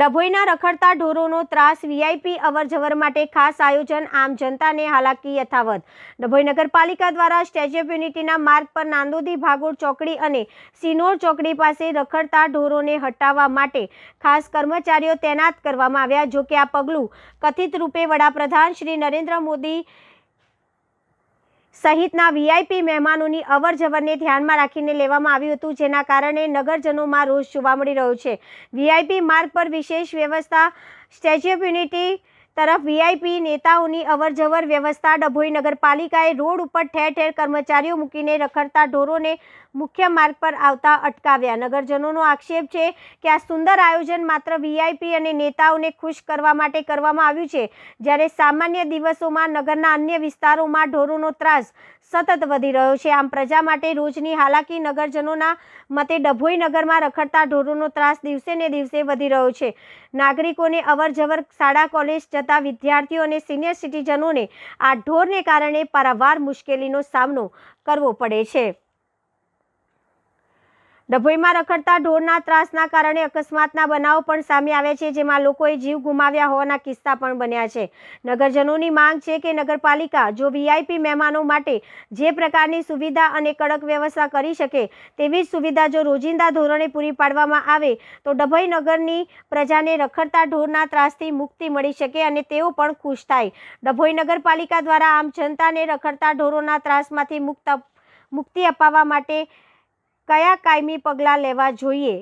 ડભોઈના રખડતા ઢોરોનો ત્રાસ વીઆઈપી અવરજવર માટે ખાસ આયોજન આમ જનતાને હાલાકી યથાવત. ડભોઈ નગરપાલિકા દ્વારા સ્ટેચ્યુ ઓફ યુનિટીના માર્ગ પર નાંદોદી ભાગોળ ચોકડી અને સિનોર ચોકડી પાસે રખડતા ઢોરોને હટાવવા માટે ખાસ કર્મચારીઓ તૈનાત કરવામાં આવ્યા, જો કે આ પગલું કથિત રૂપે વડાપ્રધાન શ્રી નરેન્દ્ર મોદી સહિતના વીઆઈપી મહેમાનોની અવર જવરને ધ્યાનમાં રાખીને લેવામાં આવ્યું હતું, જેના કારણે નગરજનોમાં રોષ જોવા મળી રહ્યો છે. વીઆઈપી માર્ગ પર વિશેષ વ્યવસ્થા, સ્ટેચ્યુ ઓફ યુનિટી તરફ વીઆઈપી નેતાઓની અવરજવર વ્યવસ્થા ડભોઈ નગરપાલિકાએ રોડ ઉપર ઠેર ઠેર કર્મચારીઓ મૂકીને રખડતા ઢોરોને મુખ્ય માર્ગ પર આવતા અટકાવ્યા. નગરજનોનો આક્ષેપ છે કે આ સુંદર આયોજન માત્ર વીઆઈપી અને નેતાઓને ખુશ કરવા માટે કરવામાં આવ્યું છે. જ્યારે સામાન્ય દિવસોમાં નગરના અન્ય વિસ્તારોમાં ઢોરોનો ત્રાસ સતત વધી રહ્યો છે. આમ પ્રજા માટે રોજની હાલાકી નગરજનોના મતે ડભોઈ નગરમાં રખડતા ઢોરોનો ત્રાસ દિવસે ને દિવસે વધી રહ્યો છે. નાગરિકોને અવરજવર શાળા, કોલેજ જતા વિદ્યાર્થીઓ અને સિનિયર સિટીઝનોને આ ઢોરને કારણે પારાવાર મુશ્કેલીનો સામનો કરવો પડે છે. ડભોઈમાં રખડતા ઢોરના ત્રાસના કારણે અકસ્માતના બનાવો પણ સામે આવ્યા છે, જેમાં લોકોએ જીવ ગુમાવ્યા હોવાના કિસ્સા પણ બન્યા છે. નગરજનોની માંગ છે કે નગરપાલિકા જો વીઆઈપી મહેમાનો માટે જે પ્રકારની સુવિધા અને કડક વ્યવસ્થા કરી શકે તેવી જ સુવિધા જો રોજિંદા ધોરણે પૂરી પાડવામાં આવે, તો ડભોઈ નગરની પ્રજાને રખડતા ઢોરના ત્રાસથી મુક્તિ મળી શકે અને તેઓ પણ ખુશ થાય. ડભોઈ નગરપાલિકા દ્વારા આમ જનતાને રખડતા ઢોરોના ત્રાસમાંથી મુક્ત, મુક્તિ અપાવવા માટે કયા કાયમી પગલાં લેવા જોઈએ?